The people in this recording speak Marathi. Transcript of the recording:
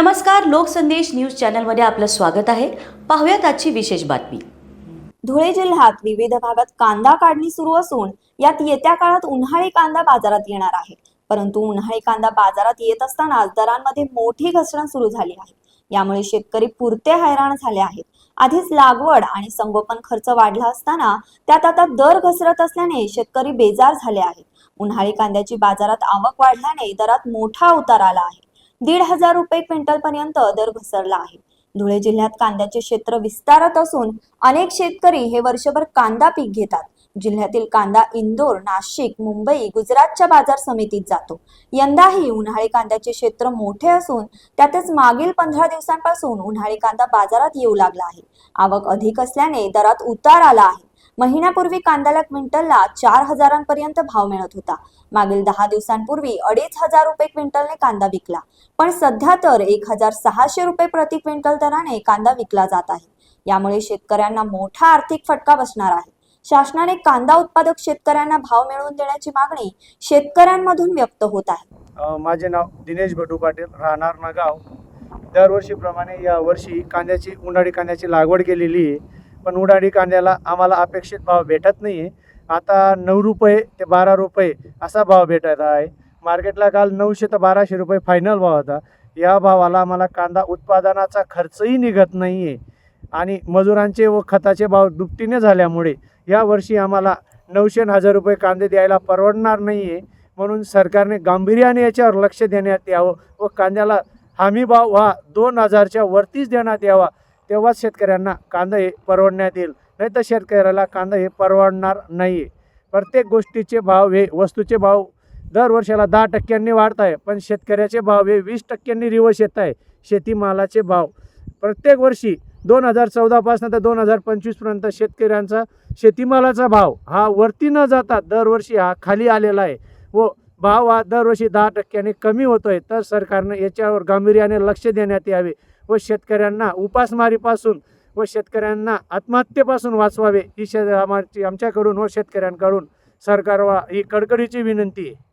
नमस्कार लोकसंदेश न्यूज चॅनलमध्ये आपलं स्वागत आहे. पाहूयात आजची विशेष बातमी. धुळे जिल्ह्यात विविध भागात कांदा काढणी सुरू असून यात येत्या काळात उन्हाळी कांदा बाजारात येणार आहे. परंतु उन्हाळी कांदा बाजारात येत असताना दरांमध्ये मोठी घसरण सुरू झाली आहे. यामुळे शेतकरी पुरते हैराण झाले आहेत. आधीच लागवड आणि संगोपन खर्च वाढला असताना त्यात आता दर घसरत असल्याने शेतकरी बेजार झाले आहेत. उन्हाळी कांद्याची बाजारात आवक वाढल्याने दरात मोठा उतार आला आहे. दीड हजार रुपये क्विंटल पर्यंत दर घसरला आहे. धुळे जिल्ह्यात कांद्याचे क्षेत्र विस्तारत असून अनेक शेतकरी हे वर्षभर कांदा पीक घेतात. जिल्ह्यातील कांदा इंदोर नाशिक मुंबई गुजरातच्या बाजार समितीत जातो. यंदाही उन्हाळी कांद्याचे क्षेत्र मोठे असून त्यातच मागील पंधरा दिवसांपासून उन्हाळी कांदा बाजारात येऊ लागला आहे. आवक अधिक असल्याने दरात उतार आला आहे. महिन्यापूर्वी कांद्याला क्विंटलला चार हजारांपर्यंत भाव मिळत होता. मागील दहा दिवसांपूर्वी अडीच हजार रुपये क्विंटलने कांदा विकला. पण सध्या तर एक हजार सहाशे रुपये प्रति क्विंटल दराने कांदा विकला जात आहे. यामुळे शेतकऱ्यांना मोठा आर्थिक फटका बसणार आहे. शासनाने कांदा उत्पादक शेतकऱ्यांना भाव मिळवून देण्याची मागणी शेतकऱ्यांमधून व्यक्त होत आहे. माझे नाव दिनेश भटू पाटील राहणार नागाव. दरवर्षीप्रमाणे या वर्षी कांद्याची उन्हाळी कांद्याची लागवड केलेली आहे. पण उडाडी कांद्याला आम्हाला अपेक्षित भाव भेटत नाही आहे आता नऊ रुपये ते बारा रुपये असा भाव भेटत आहे. मार्केटला काल नऊशे ते बाराशे रुपये फायनल भाव होता. या भावाला आम्हाला कांदा उत्पादनाचा खर्चही निघत नाही आहे आणि मजुरांचे व खताचे भाव दुपटीने झाल्यामुळे यावर्षी आम्हाला नऊशे न हजार रुपये कांदे द्यायला परवडणार नाही आहे म्हणून सरकारने गांभीर्याने याच्यावर लक्ष देण्यात यावं व कांद्याला हमी भाव हा दोन हजारच्या वरतीच देण्यात यावा तेव्हाच शेतकऱ्यांना कांदा हे परवडण्यात येईल. नाही तर शेतकऱ्याला कांदा हे परवडणार नाही. आहे प्रत्येक गोष्टीचे भाव हे वस्तूचे भाव दरवर्षाला दहा टक्क्यांनी वाढत आहे. पण शेतकऱ्याचे भाव हे वीस टक्क्यांनी रिवर्स येत आहे. शेतीमालाचे भाव. प्रत्येक वर्षी दोन हजार चौदापासून तर दोन हजार पंचवीसपर्यंत शेतकऱ्यांचा शेतीमालाचा भाव हा वरती न जाता दरवर्षी हा खाली आलेला आहे. व भाव हा दरवर्षी दहा टक्क्याने कमी होतोय. तर सरकारनं याच्यावर गांभीर्याने लक्ष देण्यात यावे व शेतकऱ्यांना उपासमारीपासून व शेतकऱ्यांना आत्महत्येपासून वाचवावे ही शे आमची आमच्याकडून व शेतकऱ्यांकडून सरकारवा ही कडकडीची विनंती आहे.